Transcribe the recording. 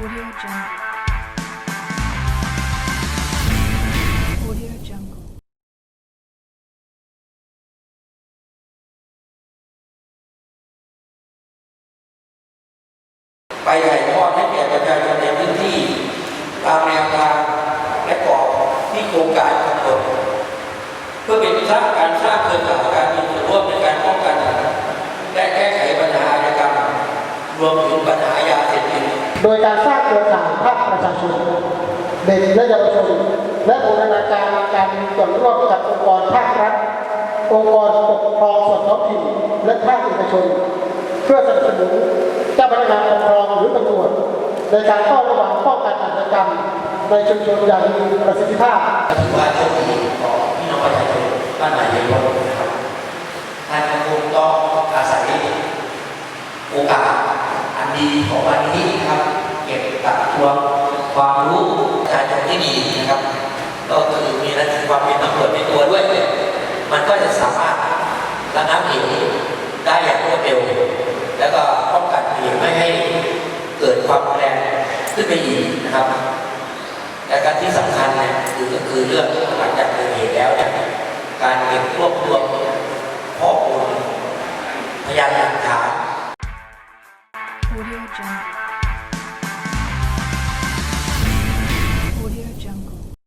Audio Jungle. Audio Jungle. ไปถ่ายทอดให้แก่ประชาชนในพื้นที่ ตามแนวทางและกรอบที่โครงการกำหนดเพื่อเป็นสร้างการสร้างเครือข่ายการมีส่วนร่วมในการป้องกัน และแก้ไขปัญหาอาชญากรรมรวมถึงปัญหายา โดยการสร้างเครือข่ายภาคประชาชนเด็กและเยาวชนและบูรณาการการมีส่วนร่วมกับองค์กรภาครัฐ องค์กรปกครองส่วนท้องถิ่นและภาคเอกชน เพื่อสนับสนุนเจ้าพนักงานปกครองหรือตำรวจในการเฝ้าระวังป้องกันอาชญากรรม ในชุมชนอย่างมีประสิทธิภาพถือว่าโชคดีของพี่น้องประชาชนบ้านใหม่เยาวชนนะครับท่านคงต้องอาศัยโอกาสอันดีของวันนี้ครับ ก็บตักทวงความรู้ประชาชนที่ดีนะครับ ก็คือมีน้าที่ความเป็นตำรวจในตัวด้วย มันก็จะสามารถระงับเหตุได้อย่างรวดเร็ว แล้วก็ป้องกันเหตุไม่ให้เกิดความรุนแรงขึ้นไปอีกนะครับ แต่การที่สำคัญเนี่ยคือก็คือเรื่องหลังจากเกิดเหตุแล้วเนี่ยการเก็บรวบรวมข้อมูลพยานหลักฐาน Audio Jungle.